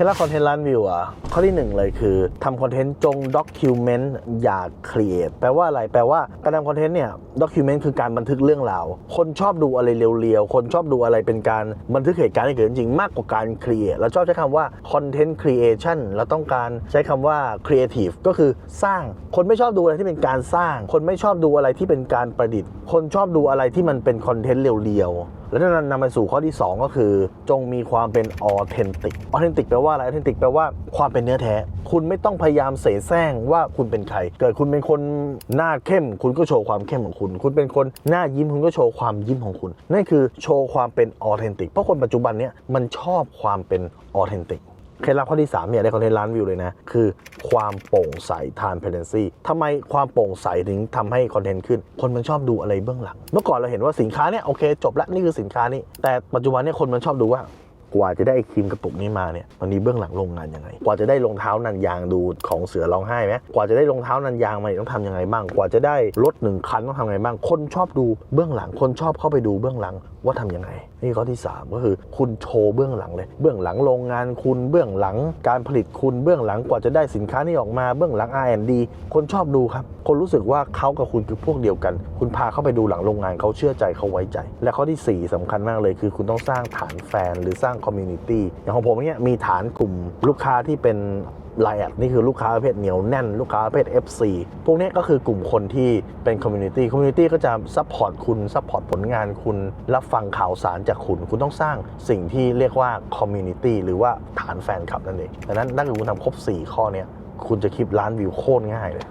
เคล็ดลับคอนเทนต์ล้านวิวอะข้อที่หนึ่งเลยคือทำคอนเทนต์จงด็อกิวเมนต์อย่าครีเอทแปลว่าอะไรแปลว่าการทำคอนเทนต์เนี่ยด็อกิวเมนต์คือการบันทึกเรื่องราวคนชอบดูอะไรเรียวๆ คนชอบดูอะไรเป็นการบันทึกเหตุการณ์ที่เกิดขึ้นจริงมากกว่าการครีเอทเราชอบใช้คำว่าคอนเทนต์ครีเอชันเราต้องการใช้คำว่าครีเอทีฟก็คือสร้างคนไม่ชอบดูอะไรที่เป็นการสร้าง คนไม่ชอบดูอะไรที่เป็นการประดิษฐ์ คนชอบดูอะไรที่มันเป็นคอนเทนต์เรียวๆ แล้วนั่นนำไปสู่ข้อที่ 2 ก็คือ จงมีความเป็นออเทนติกออเทนติกแปลว่าอะไรออเทนติกแปลว่าความเป็นเนื้อแท้ คุณไม่ต้องพยายามเสแสร้งว่าคุณเป็นใคร เกิดคุณเป็นคนหน้าเข้ม คุณก็โชว์ความเข้มของคุณ คุณเป็นคนหน้ายิ้มคุณก็โชว์ความยิ้มของคุณนั่นคือโชว์ความเป็นออเทนติกเพราะคนปัจจุบันเนี้ยมันชอบความเป็นออเทนติก เคล็ดลับข้อที่3เนี่ยได้คอนเทนต์ล้านวิวเลยนะ คือความโปร่งใส transparency ทำไมความโปร่งใสถึงทำให้คอนเทนต์ขึ้น คนมันชอบดูอะไรเบื้องหลัง เมื่อก่อนเราเห็นว่าสินค้าเนี่ยโอเคจบแล้วนี่คือสินค้านี้แต่ปัจจุบันเนี่ยคนมันชอบดูว่า กว่าจะได้ไอ้ครีมกระปุกนี้มาเนี่ยมันมีเบื้องหลังโรงงานยังไง กว่าจะได้รองเท้านันยางดูของเสือร้องไห้ไหมกว่าจะได้รองเท้านันยางมาต้องทำยังไงบ้าง กว่าจะได้รถหนึ่งคันต้องทำยังไงบ้าง คนชอบดูเบื้องหลัง คนชอบเข้าไปดูเบื้องหลังว่าทำยังไง นี่ข้อที่ 3 ก็คือคุณโชว์เบื้องหลังเลย เบื้องหลังโรงงานคุณเบื้องหลังการผลิตคุณเบื้องหลังกว่าจะได้สินค้านี้ออกมาเบื้องหลัง R&D คนชอบดูครับ คนรู้สึกว่าเขากับคุณคือพวกเดียวกัน คุณพาเข้าไปดูหลังโรงงานเขาเชื่อใจเขาไว้ใจ และข้อที่ 4สำคัญมากเลยคือ คุณต้องสร้างฐานแฟนหรือสร้างคอมมูนิตี้อย่างของผมเนี่ยมีฐานกลุ่มลูกค้าที่เป็นไลน์แอดนี่คือลูกค้าประเภทเหนียวแน่น ลูกค้าประเภท FC พวกนี้ก็คือกลุ่มคนที่เป็นคอมมูนิตี้คอมมูนิตี้ก็จะซัพพอร์ตคุณซัพพอร์ตผลงานคุณ รับฟังข่าวสารจากคุณ คุณต้องสร้างสิ่งที่เรียกว่าคอมมูนิตี้หรือว่าฐานแฟนคลับนั่นเองดังนั้นถ้าเกิดคุณทำครบ 4 ข้อเนี้ยคุณจะคลิปล้านวิวโคตรง่ายเลย